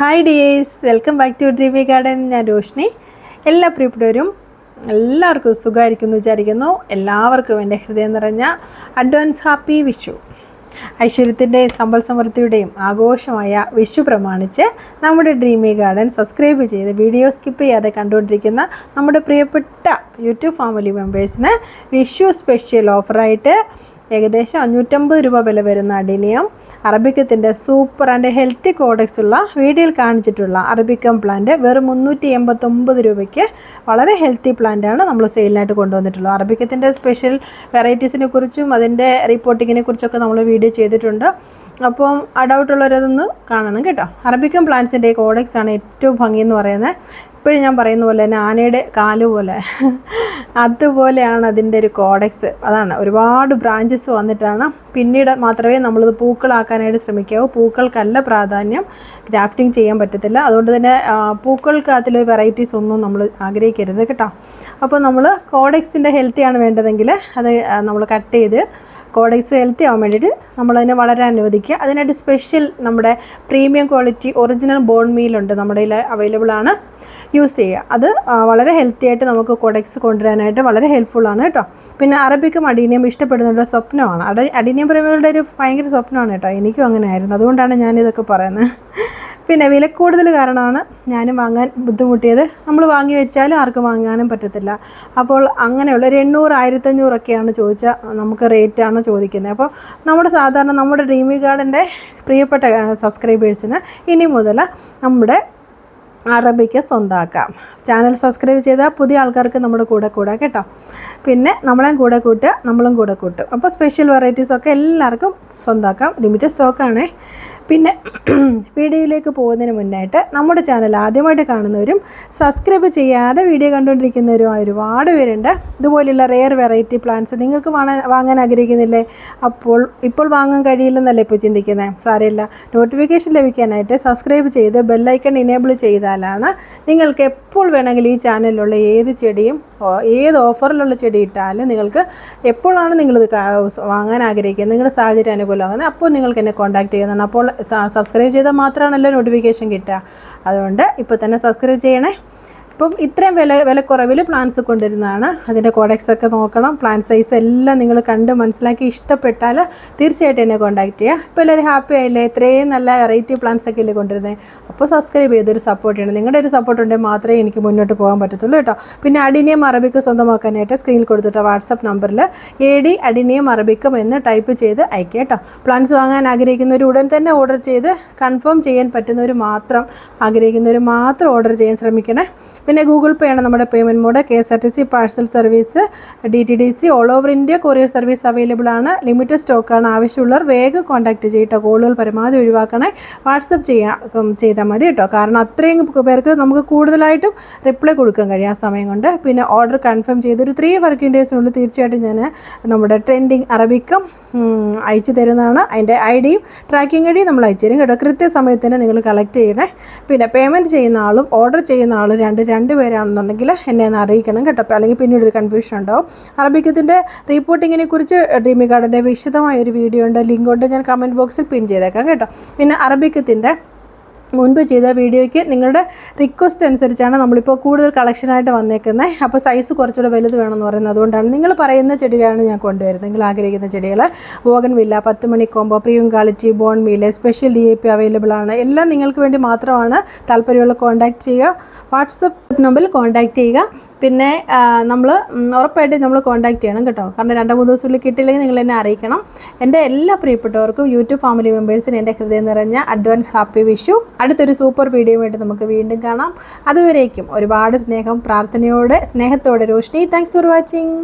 Hi dears welcome back to Dreamy Garden ഞാൻ രോഷിനി എല്ലാ പ്രിയപ്പെട്ടവരും എല്ലാവർക്കും സുഖമായിരിക്കുമെന്ന് വിചാരിക്കുന്നു. എല്ലാവർക്കും എന്റെ ഹൃദയം നിറഞ്ഞ അഡ്വാൻസ് ഹാപ്പി വിഷു. ഐശ്വര്യത്തിന്റെ സമ്പൽ സമൃദ്ധിയുടെയും ആഘോഷമായ വിഷു പ്രമാണിച്ച് നമ്മുടെ ഡ്രീമി ഗാർഡൻ സബ്സ്ക്രൈബ് ചെയ്ത് വീഡിയോ സ്കിപ്പ് ചെയ്യാതെ കണ്ടുകൊണ്ടിരിക്കുന്ന നമ്മുടെ പ്രിയപ്പെട്ട യൂട്യൂബ് ഫാമിലി മെമ്പേഴ്സിന് വിഷു സ്പെഷ്യൽ ഓഫറായിട്ട് ഏകദേശം അഞ്ഞൂറ്റമ്പത് രൂപ വില വരുന്ന അഡിനിയം അറബിക്കത്തിന്റെ സൂപ്പർ ആൻഡ് ഹെൽത്തി കോഡക്സ് ഉള്ള വീഡിയോയിൽ കാണിച്ചിട്ടുള്ള അറബിക്കം പ്ലാന്റ് വെറും മുന്നൂറ്റി എൺപത്തൊമ്പത് രൂപയ്ക്ക് വളരെ ഹെൽത്തി പ്ലാന്റാണ് നമ്മൾ സെയിലിനായിട്ട് കൊണ്ടുവന്നിട്ടുള്ളത്. അറബിക്കത്തിന്റെ സ്പെഷ്യൽ വെറൈറ്റീസിനെ കുറിച്ചും അതിന്റെ റിപ്പോർട്ടിങ്ങിനെ കുറിച്ചൊക്കെ നമ്മൾ വീഡിയോ ചെയ്തിട്ടുണ്ട്. അപ്പം ആ ഡൗട്ടുള്ളവരതൊന്ന് കാണണം കേട്ടോ. അറബിക്കം പ്ലാന്റ്സിന്റെ കോഡക്സ് ആണ് ഏറ്റവും ഭംഗി എന്ന് പറയുന്നത്. ഇപ്പോഴും ഞാൻ പറയുന്ന പോലെ തന്നെ ആനയുടെ കാൽ പോലെ. അതുപോലെയാണ് അതിന്റെ ഒരു കോഡക്സ്. അതാണ് ഒരുപാട് ബ്രാഞ്ചസ് വന്നിട്ടാണ്. പിന്നീട് മാത്രമേ നമ്മളിത് പൂക്കളാക്കാനായിട്ട് ശ്രമിക്കാവൂ. പൂക്കൾക്കല്ല പ്രാധാന്യം ഗ്രാഫ്റ്റിംഗ് ചെയ്യാൻ പറ്റത്തില്ല. അതുകൊണ്ട് തന്നെ പൂക്കൾക്ക് അതിൽ വെറൈറ്റീസ് ഒന്നും നമ്മൾ ആഗ്രഹിക്കരുത് കേട്ടോ. അപ്പോൾ നമ്മൾ കോഡക്സിന്റെ ഹെൽത്തിയാണ് വേണ്ടതെങ്കിൽ അത് നമ്മൾ കട്ട് ചെയ്ത് കോഡക്സ് ഹെൽത്തി ആവാൻ വേണ്ടിയിട്ട് നമ്മളതിനെ വളരാൻ അനുവദിക്കുക. അതിനായിട്ട് സ്പെഷ്യൽ നമ്മുടെ പ്രീമിയം ക്വാളിറ്റി ഒറിജിനൽ ബോൺ മീലുണ്ട് നമ്മുടെ കയ്യിൽ അവൈലബിൾ ആണ്. യൂസ് ചെയ്യുക. അത് വളരെ ഹെൽത്തി ആയിട്ട് നമുക്ക് കോഡക്സ് കൊണ്ടുവരാനായിട്ട് വളരെ ഹെൽപ്ഫുള്ളാണ് കേട്ടോ. പിന്നെ അറബിക്കും അഡീനിയം ഇഷ്ടപ്പെടുന്നവരുടെ സ്വപ്നമാണ്. അഡീനിയം പ്രേമികളുടെ ഒരു ഭയങ്കര സ്വപ്നമാണ് കേട്ടോ. എനിക്കും അങ്ങനെ ആയിരുന്നു അതുകൊണ്ടാണ് ഞാനിതൊക്കെ പറയുന്നത്. പിന്നെ വില കൂടുതൽ കാരണമാണ് ഞാനും വാങ്ങാൻ ബുദ്ധിമുട്ടിയത്. നമ്മൾ വാങ്ങി വെച്ചാൽ ആർക്കും വാങ്ങാനും പറ്റത്തില്ല. അപ്പോൾ അങ്ങനെയുള്ള ഒരു എണ്ണൂറ് ആയിരത്തഞ്ഞൂറൊക്കെയാണ് ചോദിച്ചാൽ നമുക്ക് റേറ്റാണ് ചോദിക്കുന്നത്. അപ്പോൾ നമ്മുടെ സാധാരണ നമ്മുടെ ഡ്രീമി ഗാർഡന്റെ പ്രിയപ്പെട്ട സബ്സ്ക്രൈബേഴ്സിന് ഇനി മുതൽ നമ്മുടെ അറബിക്ക് സ്വന്തമാക്കാം ചാനൽ സബ്സ്ക്രൈബ് ചെയ്താൽ പുതിയ ആൾക്കാർക്ക് നമ്മുടെ കൂടെ കൂടാം കേട്ടോ. പിന്നെ നമ്മളെയും കൂടെ കൂട്ടുക നമ്മളും കൂടെ കൂട്ടും. അപ്പോൾ സ്പെഷ്യൽ വെറൈറ്റീസൊക്കെ എല്ലാവർക്കും സ്വന്തമാക്കാം ലിമിറ്റഡ് സ്റ്റോക്കാണേ പിന്നെ വീഡിയോയിലേക്ക് പോകുന്നതിന് മുന്നായിട്ട് നമ്മുടെ ചാനൽ ആദ്യമായിട്ട് കാണുന്നവരും സബ്സ്ക്രൈബ് ചെയ്യാതെ വീഡിയോ കണ്ടുകൊണ്ടിരിക്കുന്നവരുമായ ഒരുപാട് പേരുണ്ട്. ഇതുപോലെയുള്ള റെയർ വെറൈറ്റി പ്ലാന്റ്സ് നിങ്ങൾക്ക് വാങ്ങാൻ വാങ്ങാൻ ആഗ്രഹിക്കുന്നില്ലേ? അപ്പോൾ ഇപ്പോൾ വാങ്ങാൻ കഴിയില്ലെന്നല്ലേ ഇപ്പോൾ ചിന്തിക്കുന്നത് സാരമില്ല. നോട്ടിഫിക്കേഷൻ ലഭിക്കാനായിട്ട് സബ്സ്ക്രൈബ് ചെയ്ത് ബെല്ലൈക്കൺ ഇനേബിൾ ചെയ്താലാണ് നിങ്ങൾക്ക് എപ്പോൾ വേണമെങ്കിലും ഈ ചാനലിലുള്ള ഏത് ചെടിയും ഏത് ഓഫറിലുള്ള ചെടി ഇട്ടാലും നിങ്ങൾക്ക് എപ്പോഴാണ് നിങ്ങളിത് വാങ്ങാൻ ആഗ്രഹിക്കുന്നത്? നിങ്ങളുടെ സാഹചര്യം അനുകൂലമാകുന്നത്. അപ്പോൾ നിങ്ങൾക്ക് എന്നെ കോൺടാക്ട് ചെയ്യുന്നതാണ്. അപ്പോൾ സബ്സ്ക്രൈബ് ചെയ്താൽ മാത്രമാണല്ലോ നോട്ടിഫിക്കേഷൻ കിട്ടുക. അതുകൊണ്ട് ഇപ്പോൾ തന്നെ സബ്സ്ക്രൈബ് ചെയ്യണേ. ഇപ്പം ഇത്രയും വില വിലക്കുറവിൽ പ്ലാന്റ്സ് കൊണ്ടുവരുന്നതാണ്. അതിന്റെ കോഡക്സ് ഒക്കെ നോക്കണം. പ്ലാന്റ് സൈസ് എല്ലാം നിങ്ങൾ കണ്ട് മനസ്സിലാക്കി ഇഷ്ടപ്പെട്ടാൽ തീർച്ചയായിട്ടും എന്നെ കോൺടാക്ട് ചെയ്യുക. ഇപ്പോൾ എല്ലാവരും ഹാപ്പി ആയില്ലേ? ഇത്രയും നല്ല വെറൈറ്റി പ്ലാന്റ്സ് ഒക്കെ അല്ലേ കൊണ്ടുവരുന്നത് അപ്പോൾ സബ്സ്ക്രൈബ് ചെയ്തൊരു സപ്പോർട്ട് ചെയ്യണം. നിങ്ങളുടെ ഒരു സപ്പോർട്ട് ഉണ്ടെങ്കിൽ മാത്രമേ എനിക്ക് മുന്നോട്ട് പോകാൻ പറ്റത്തുള്ളൂ കേട്ടോ. പിന്നെ അടിനിയം അറബിക്ക് സ്വന്തമാക്കാനായിട്ട് സ്ക്രീനിൽ കൊടുത്തിട്ട് വാട്സപ്പ് നമ്പറിൽ എ ഡി അടിനിയം അറബിക്കും എന്ന് ടൈപ്പ് ചെയ്ത് അയക്കുക കേട്ടോ. പ്ലാന്റ്സ് വാങ്ങാൻ ആഗ്രഹിക്കുന്നവർ ഉടൻ തന്നെ ഓർഡർ ചെയ്ത് കൺഫേം ചെയ്യാൻ പറ്റുന്നവർ മാത്രം ആഗ്രഹിക്കുന്നവർ മാത്രം ഓർഡർ ചെയ്യാൻ ശ്രമിക്കണേ. പിന്നെ ഗൂഗിൾ പേ ആണ് നമ്മുടെ payment mode K S R T C parcel service D T D C all over India courier service available ആണ്. ലിമിറ്റഡ് സ്റ്റോക്കാണ് ആവശ്യമുള്ളവർ വേഗം കോൺടാക്ട് ചെയ്യട്ടോ കോളുകൾ പരമാവധി ഒഴിവാക്കണേ. വാട്സപ്പ് ചെയ്യാം ചെയ്താൽ മതി കേട്ടോ കാരണം അത്രയും പേർക്ക് നമുക്ക് കൂടുതലായിട്ടും റിപ്ലൈ കൊടുക്കാൻ കഴിയും ആ സമയം കൊണ്ട്. പിന്നെ ഓർഡർ കൺഫേം ചെയ്ത് ഒരു ത്രീ വർക്കിംഗ് ഡേയ്സിനുള്ളിൽ തീർച്ചയായിട്ടും ഞാൻ നമ്മുടെ ട്രെൻഡിങ് അറബിക്കും അയച്ചു തരുന്നതാണ്. അതിന്റെ ഐ ഡിയും ട്രാക്കിംഗ് ഐ ഡിയും നമ്മൾ അയച്ചു തരും കേട്ടോ. കൃത്യസമയത്തിന് നിങ്ങൾ കളക്ട് ചെയ്യണേ. പിന്നെ പേയ്മെന്റ് ചെയ്യുന്ന ആളും ഓർഡർ ചെയ്യുന്ന ആളും രണ്ട് രണ്ട് പേരാണെന്നുണ്ടെങ്കിൽ എന്നെ ഒന്ന് അറിയിക്കണം കേട്ടോ. അല്ലെങ്കിൽ പിന്നീട് ഒരു കൺഫ്യൂഷൻ ഉണ്ടാവും. അറബിക്കത്തിന്റെ റിപ്പോർട്ടിങ്ങിനെ കുറിച്ച് ഡ്രീമി ഗാർഡന്റെ വിശദമായ ഒരു വീഡിയോ ഉണ്ട്. ലിങ്ക് ഉണ്ട്. ഞാൻ കമന്റ് ബോക്സിൽ പിൻ ചെയ്തേക്കാം കേട്ടോ. പിന്നെ അറബിക്കത്തിന്റെ മുൻപ് ചെയ്ത വീഡിയോയ്ക്ക് നിങ്ങളുടെ റിക്വസ്റ്റ് അനുസരിച്ചാണ് നമ്മളിപ്പോൾ കൂടുതൽ കളക്ഷനായിട്ട് വന്നേക്കുന്നത് അപ്പോൾ സൈസ് കുറച്ചുകൂടെ വലുത് വേണമെന്ന് പറയുന്നത് അതുകൊണ്ടാണ്. നിങ്ങൾ പറയുന്ന ചെടികളാണ് ഞാൻ കൊണ്ടുവരുന്നത്. നിങ്ങൾ ആഗ്രഹിക്കുന്ന ചെടികൾ വോഗൻ വില്ല പത്ത് മണി combo premium quality bone meal special D A P available ആണ്. എല്ലാം നിങ്ങൾക്ക് വേണ്ടി മാത്രമാണ് താല്പര്യമുള്ള കോൺടാക്ട് ചെയ്യുക. വാട്സപ്പ് നമ്പറിൽ കോൺടാക്ട് ചെയ്യുക. പിന്നെ നമ്മൾ ഉറപ്പായിട്ട് നമ്മൾ കോൺടാക്ട് ചെയ്യണം കേട്ടോ. കാരണം രണ്ട് മൂന്ന് ദിവസത്തിനുള്ളിൽ കിട്ടിയില്ലെങ്കിൽ നിങ്ങൾ എന്നെ അറിയിക്കണം. എന്റെ എല്ലാ പ്രിയപ്പെട്ടവർക്കും യൂട്യൂബ് ഫാമിലി മെമ്പേഴ്സിന് എന്റെ ഹൃദയം നിറഞ്ഞ അഡ്വാൻസ് ഹാപ്പി വിഷു അടുത്തൊരു സൂപ്പർ വീഡിയോയുമായിട്ട് നമുക്ക് വീണ്ടും കാണാം. അതുവരേക്കും ഒരുപാട് സ്നേഹം പ്രാർത്ഥനയോടെ സ്നേഹത്തോടെ രോഷിനി താങ്ക്സ് ഫോർ വാച്ചിങ്